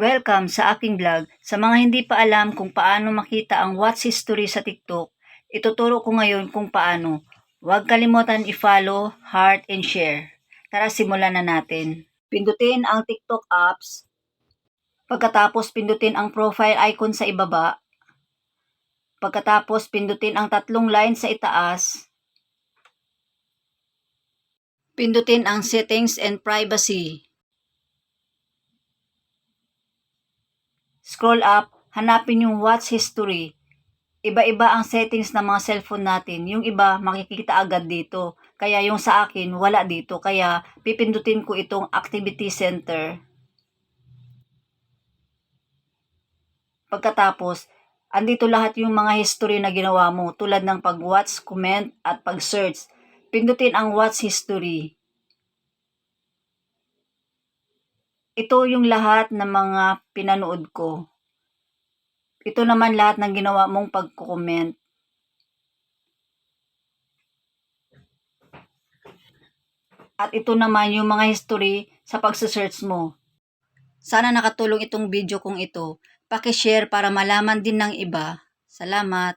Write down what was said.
Welcome sa aking vlog. Sa mga hindi pa alam kung paano makita ang watch history sa TikTok, ituturo ko ngayon kung paano. Huwag kalimutan i-follow, heart, and share. Tara simulan na natin. Pindutin ang TikTok apps. Pagkatapos pindutin ang profile icon sa ibaba. Pagkatapos pindutin ang tatlong line sa itaas. Pindutin ang settings and privacy. Scroll up, hanapin yung watch history. Iba-iba ang settings ng mga cellphone natin. Yung iba, makikita agad dito. Kaya yung sa akin, wala dito. Kaya pipindutin ko itong activity center. Pagkatapos, andito lahat yung mga history na ginawa mo tulad ng pag-watch, comment, at pag-search. Pindutin ang watch history. Ito yung lahat ng mga pinanood ko. Ito naman lahat ng ginawa mong pagko-comment. At ito naman yung mga history sa pagsasearch mo. Sana nakatulong itong video kong ito. Pakishare para malaman din ng iba. Salamat.